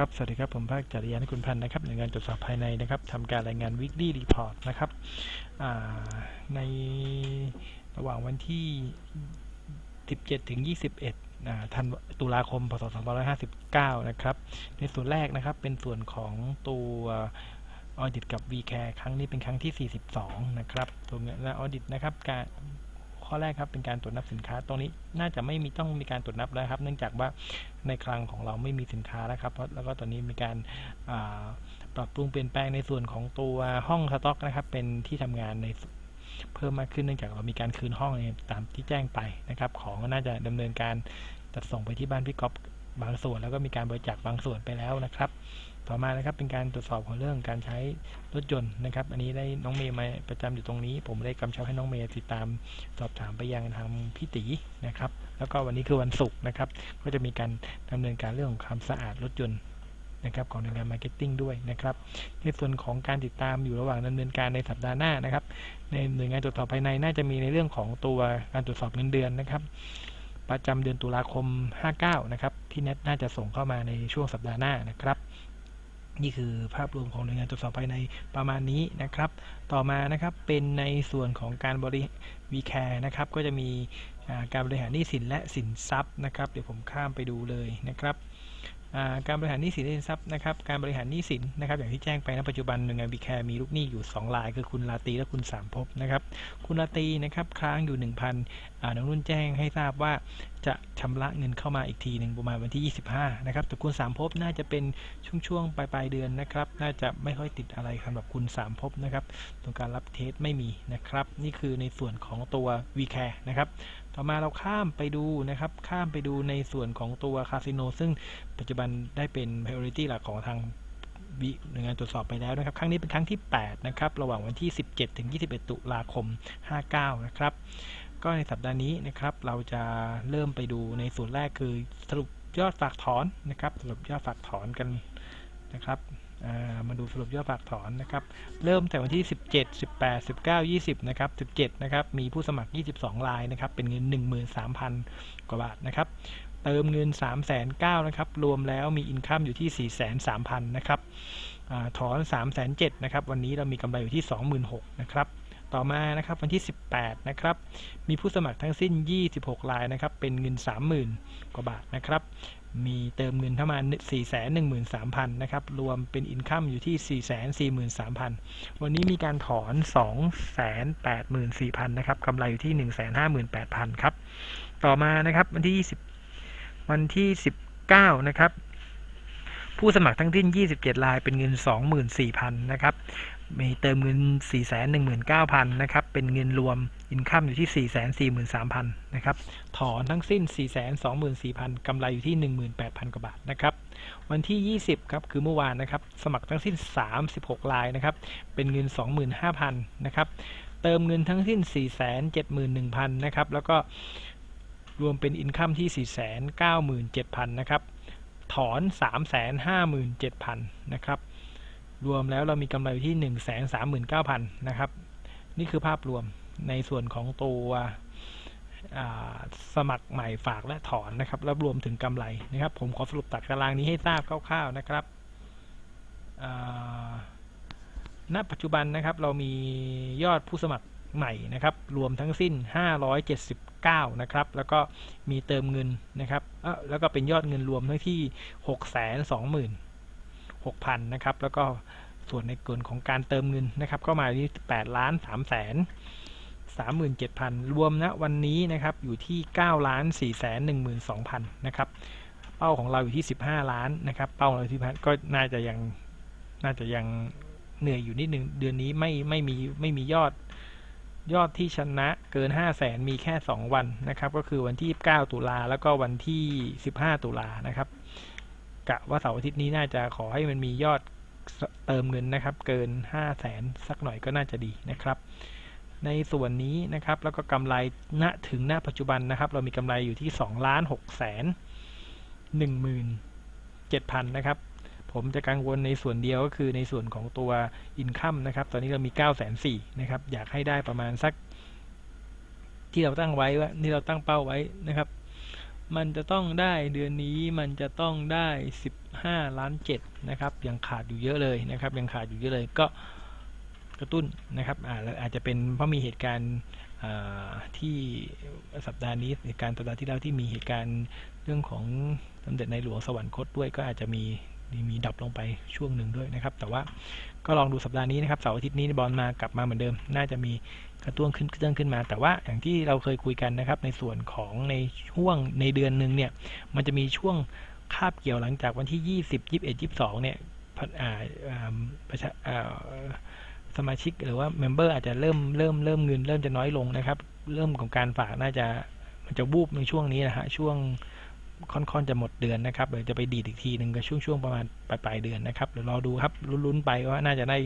ครับ สวัสดีครับ ผมภาคจริยานิคุณพันธ์นะครับหน่วยงานตรวจสอบภายในนะครับทำการรายงาน weekly report นะครับในระหว่างวันที่ 17 ถึง 21ธันวาตุลาคม พศ 2559 นะครับ ในส่วนแรกนะครับ เป็นส่วนของตัว audit กับ vcare ครั้งนี้เป็นครั้งที่ 42 นะครับตัวเงินและ audit นะครับการ ข้อแรกครับเป็นการตรวจนับสินค้า ตรงนี้น่าจะไม่มีต้องมีการตรวจนับแล้วครับ เนื่องจากว่าในคลังของเราไม่มีสินค้าแล้วครับแล้วก็ตอนนี้มีการปรับปรุงเปลี่ยนแปลงในส่วนของตัวห้องสต็อกนะครับเป็นที่ทำงานในเพิ่มมากขึ้นเนื่องจากเรามีการคืนห้องตามที่แจ้งไปนะครับ ของน่าจะดำเนินการจัดส่งไปที่บ้านพี่ก๊อฟบางส่วน แล้วก็มีการบริจาคบางส่วนไปแล้วนะครับ ต่อมานะครับเป็นการตรวจสอบของเรื่องการใช้รถยนต์นะครับ อันนี้ได้น้องเมย์มาประจำอยู่ตรงนี้ ผมได้กำชับให้น้องเมย์ติดตามสอบถามไปยังทางพี่ตีนะครับ แล้วก็วันนี้คือวันศุกร์นะครับ ก็จะมีการดำเนินการเรื่องของความสะอาดรถยนต์นะครับของหน่วยงานมาร์เก็ตติ้งด้วยนะครับในส่วนของการติดตามอยู่ระหว่างดำเนินการในสัปดาห์หน้านะครับ ในหน่วยงานตรวจสอบภายในน่าจะมีในเรื่องของตัวการตรวจสอบเงินเดือนนะครับ ประจำเดือนตุลาคม 59 นะครับ ที่เน็ตน่าจะส่งเข้ามาในช่วงสัปดาห์หน้านะครับ นี่คือภาพรวมของหน่วยงานตรวจสอบภายในประมาณนี้นะครับ ต่อมานะครับเป็นในส่วนของการบริวีแคร์นะครับ ก็จะมีการบริหารหนี้สินและสินทรัพย์นะครับ เดี๋ยวผมข้ามไปดูเลยนะครับการบริหารหนี้สินและสินทรัพย์นะครับ การบริหารหนี้สินนะครับ อย่างที่แจ้งไปณปัจจุบันหน่วยงานวีแคร์มีลูกหนี้อยู่ 2 ราย คือคุณลาตีและคุณสามภพนะครับ คุณลาตีนะครับค้างอยู่ 1,000อ่าน้องนุ่นแจ้งให้ทราบว่า จะชำระเงินเข้ามาอีกทีหนึ่งประมาณวันที่ 25 นะครับแต่คุณสามภพน่าจะเป็นช่วงๆปลายๆเดือนนะครับ น่าจะไม่ค่อยติดอะไรสำหรับคุณสามภพนะครับตรงการรับเทสไม่มีนะครับ นี่คือในส่วนของตัว vCare นะครับต่อมาเราข้ามไปดูนะครับ ข้ามไปดูในส่วนของตัวคาสิโนซึ่งปัจจุบันได้เป็น priority หลักของทางวิหน่วยงานตรวจสอบไปแล้วนะครับ ครั้งนี้เป็นครั้งที่ 8 นะครับ ระหว่างวันที่ 17 ถึง 21 ตุลาคม 59 นะครับ ก็ในสัปดาห์นี้นะครับ เราจะเริ่มไปดูในส่วนแรกคือสรุปยอดฝากถอนนะครับ สรุปยอดฝากถอนกันนะครับามาดูสรุปยอดฝากถอนนะครับ เริ่มแต่วันที่ 17 18 19 20 นะครับ 17 นะครับ มีผู้สมัคร 22 รายนะครับ เป็นเงิน 13,000 กว่าบาทนะครับ เติมเงิน 3 9 0 0 0นะครับ รวมแล้วมีอินคัมอยู่ที่ 43,000 นะครับอาถอน 3 7 0 0 0นะครับ วันนี้เรามีกำไรอยู่ที่ 26,000 นะครับ ต่อมานะครับวันที่ 18นะครับมีผู้สมัครทั้งสิ้น 26 รายนะครับเป็นเงิน 30,000 กว่าบาทนะครับมีเติมเงินเข้ามา 413,000นะครับรวมเป็นอินคัมอยู่ที่ 443,000 วันนี้มีการถอน 284,000นะครับกำไรอยู่ที่ 158,000ครับต่อมานะครับวันที่ 20 วันที่ 19นะครับผู้สมัครทั้งสิ้น 27 ราย เป็นเงิน 24,000 นะครับ มีเติมเงิน 419,000 นะครับ เป็นเงินรวมอินคัมอยู่ที่ 443,000 นะครับ ถอนทั้งสิ้น 424,000กำไรอยู่ที่ 18,000 กว่าบาทนะครับ วันที่ 20 ครับ คือเมื่อวานนะครับ สมัครทั้งสิ้น 36รายนะครับ เป็นเงิน 25,000 นะครับ เติมเงินทั้งสิ้น 471,000 นะครับ แล้วก็รวมเป็นอินคัมที่ 497,000 นะครับ ถอน 357,000 นะครับ รวมแล้วเรามีกำไรอยู่ที่ 139,000 นะครับ นี่คือภาพรวมในส่วนของตัวสมัครใหม่ฝากและถอนนะครับ แล้วรวมถึงกำไรนะครับ ผมขอสรุปตัดตารางนี้ให้ทราบคร่าวๆนะครับณปัจจุบันนะครับเรามียอดผู้สมัครใหม่นะครับ รวมทั้งสิ้น 579 นะครับ แล้วก็มีเติมเงินนะครับแล้วก็เป็นยอดเงินรวมทั้งที่ 6,000นะครับแล้วก็ส่วนในส่วนของการเติมเงินนะครับก็มาที่8ล้าน3แสน37,000 รวมนะวันนี้นะครับอยู่ที่ 9 ล้าน4แสน12,000 นะครับ เป้าของเราอยู่ที่ 15 ล้านนะครับ เป้าของเราที่พันก็น่าจะยังน่าจะยังเหนื่อยอยู่นิดนึง เดือนนี้ไม่ไม่มีไม่มียอดยอดที่ชนะเกิน 5 0 0แสนมีแค่ 2 วันนะครับ ก็คือวันที่ 9 ตุลาแล้วก็วันที่ 15 ตุลานะครับ กะว่าเสาร์อาทิตย์นี้น่าจะขอให้มันมียอดเติมเงินนะครับ เกิน 5 0 0แสนสักหน่อยก็น่าจะดีนะครับ ในส่วนนี้นะครับแล้วก็กำไรณถึงณปัจจุบันนะครับ เรามีกำไรอยู่ที่2ล้าน6แสน1หมื่น7,000นะครับผมจะกังวลในส่วนเดียวก็คือในส่วนของตัวอินคัมนะครับ ตอนนี้เรามี 9 4 0 0 0นะครับ อยากให้ได้ประมาณสัก ที่เราตั้งไว้ว่าที่เราตั้งเป้าไว้นะครับ มันจะต้องได้เดือนนี้มันจะต้องได้ 15 ล้าน7นะครับยังขาดอยู่เยอะเลยนะครับ ยังขาดอยู่เยอะเลยก็กระตุ้นนะครับอาอาจจะเป็นเพราะมีเหตุการณ์ที่สัปดาห์นี้เหตุการณ์สัปดาห์ที่แล้วที่มีเหตุการณ์เรื่องของสมเด็จในหลวงสวรรคตด้วยก็อาจจะมีมีดับลงไปช่วงหนึ่งด้วยนะครับ แต่ว่าก็ลองดูสัปดาห์นี้นะครับเสาร์อาทิตย์นี้บอลมากลับมาเหมือนเดิม น่าจะมี กระตุ้นขึ้นเรื่องขึ้นมา แต่ว่าอย่างที่เราเคยคุยกันนะครับ ในส่วนของในช่วงในเดือนหนึ่งเนี่ย มันจะมีช่วงคาบเกี่ยวหลังจากวันที่ 20 21 22 เนี่ยพันอ่าอ่าประชาอ่าสมาชิกหรือว่าเมมเบอร์อาจจะเริ่มเริ่มเริ่มเงินเริ่มจะน้อยลงนะครับ เริ่มของการฝากน่าจะมันจะวูบในช่วงนี้นะฮะช่วงค่อนๆจะหมดเดือนนะครับเดี๋ยวจะไปดีดอีกทีหนึ่งก็ช่วงช่วงประมาณปลายปลายเดือนนะครับเดี๋ยวรอดูครับลุ้นๆไปว่าน่าจะได้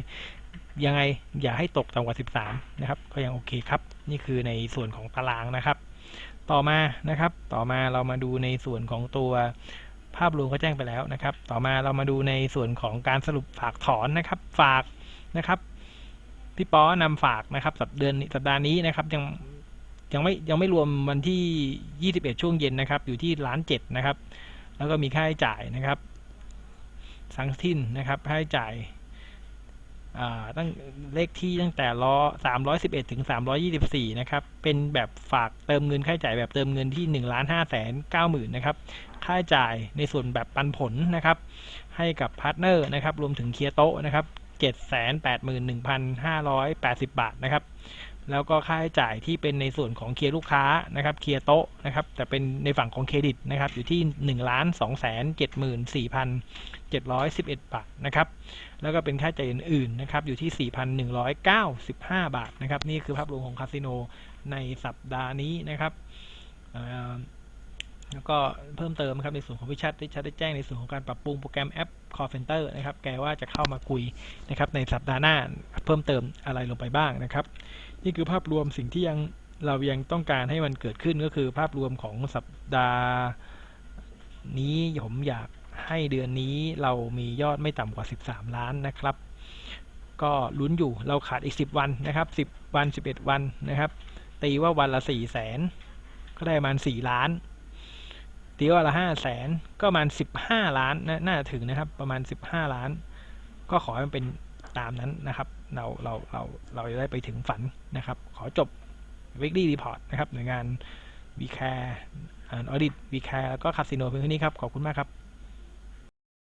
ยังไงอย่าให้ตกต่ำกว่า 13 นะครับ ก็ยังโอเคครับ นี่คือในส่วนของตารางนะครับ ต่อมานะครับ ต่อมาเรามาดูในส่วนของตัวภาพรวมก็แจ้งไปแล้วนะครับ ต่อมาเรามาดูในส่วนของการสรุปฝากถอนนะครับ ฝากนะครับพี่ป๊อนำฝากนะครับ สัปเดือนสัปดาห์นี้นะครับ ยังยังไม่ยังไม่รวมวันที่ 21 ช่วงเย็นนะครับ อยู่ที่ล้านเจ็ดนะครับ แล้วก็มีค่าใช้จ่ายนะครับสังสิ้นนะครับค่าใช้จ่าย ตั้งเลขที่ตั้งแต่ล้อ311 ถึง 324 นะครับ เป็นแบบฝากเติมเงินค่าใช้จ่ายแบบเติมเงินที่1ล้าน5แสน9หมื่นนะครับ ค่าใช้จ่ายในส่วนแบบปันผลนะครับ ให้กับพาร์ทเนอร์นะครับ รวมถึงเคียร์โตะนะครับ 781,580 บาทนะครับ แล้วก็ค่าใช้จ่ายที่เป็นในส่วนของเคลียร์ลูกค้านะครับ เคลียร์โต๊ะนะครับ แต่เป็นในฝั่งของเครดิตนะครับ อยู่ที่1ล้าน2แส 711 บาทนะครับ แล้วก็เป็นค่าใช้จ่ายอื่นๆนะครับอยู่ที่ 4,195 บาทนะครับ นี่คือภาพรวมของคาสิโนในสัปดาห์นี้นะครับแล้วก็เพิ่มเติมนะครับในส่วนของพิชัดพิชัดได้แจ้งในส่วนของการปรับปรุงโปรแกรมแอป Call Center นะครับ แกว่าจะเข้ามาคุยนะครับในสัปดาห์หน้าเพิ่มเติมอะไรลงไปบ้างนะครับ นี่คือภาพรวมสิ่งที่ยังเรายังต้องการให้มันเกิดขึ้นก็คือภาพรวมของสัปดาห์นี้ผมอยาก ให้เดือนนี้เรามียอดไม่ต่ำกว่า 13 ล้านนะครับ ก็ลุ้นอยู่เราขาดอีก 10 วันนะครับ 10 วัน 11 วันนะครับ ตีว่าวันละ4แสนก็ได้ประมาณ 4 ล้านตีว่าละ5แสนก็ประมาณ15ล้านนะน่าถึงนะครับประมาณ15ล้าน ก็ขอให้มันเป็นตามนั้นนะครับ เราเราเราเราจะได้ไปถึงฝันนะครับ ขอจบ weekly report นะครับหน่วยงาน v c a r e อ audit v c a r e แล้วก็คาสิโนเพียงเท่านี้ครับ ขอบคุณมากครับ